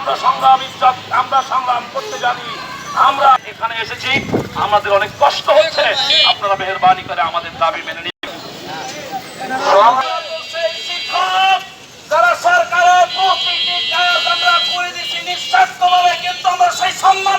আমরা সংগ্রাম, ইজ্জত, আমরা সংগ্রাম করতে জানি। আমরা এখানে এসেছি, আমাদের অনেক কষ্ট হচ্ছে। আপনারা মেহরবানি করে আমাদের দাবি মেনে নিন। যারা সরকারের আমরা করে দিচ্ছি নিঃস্বার্থভাবে কিন্তু আমরা সেই সম্মান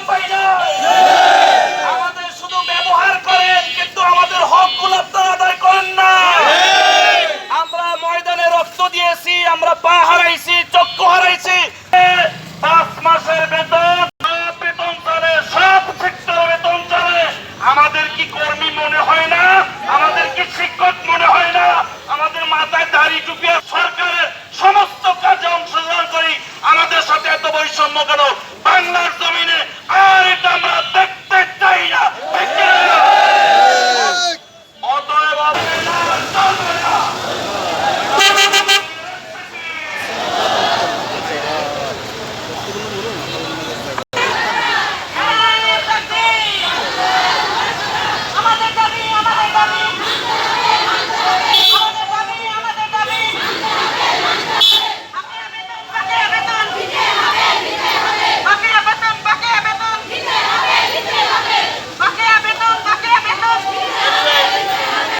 সরকারের সমস্ত কাজে অংশগ্রহণ করি। আমাদের সাথে এত বৈষম্য কেন?